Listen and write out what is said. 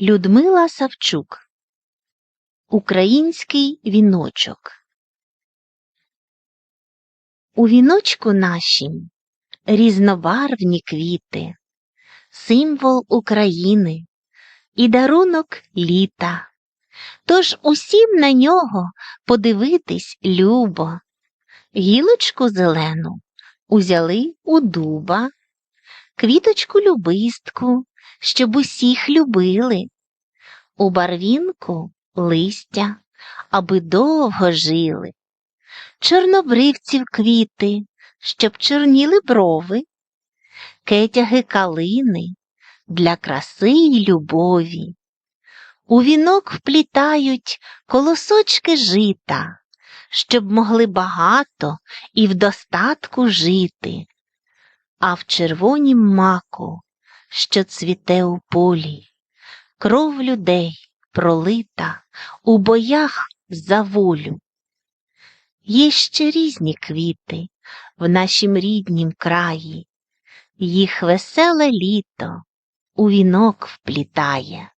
Людмила Савчук Український віночок У віночку нашім різнобарвні квіти, символ України і дарунок літа. Тож усім на нього подивитись любо. Гілочку зелену узяли у дуба, квіточку любистку, щоб усіх любили. У барвінку листя, аби довго жили. Чорнобривців квіти, щоб чорніли брови, кетяги калини для краси й любові. У вінок вплітають колосочки жита, щоб могли багато і в достатку жити, а в червонім маку, що цвіте у полі, кров людей пролита у боях за волю. Є ще різні квіти в нашім ріднім краї, їх веселе літо у вінок вплітає.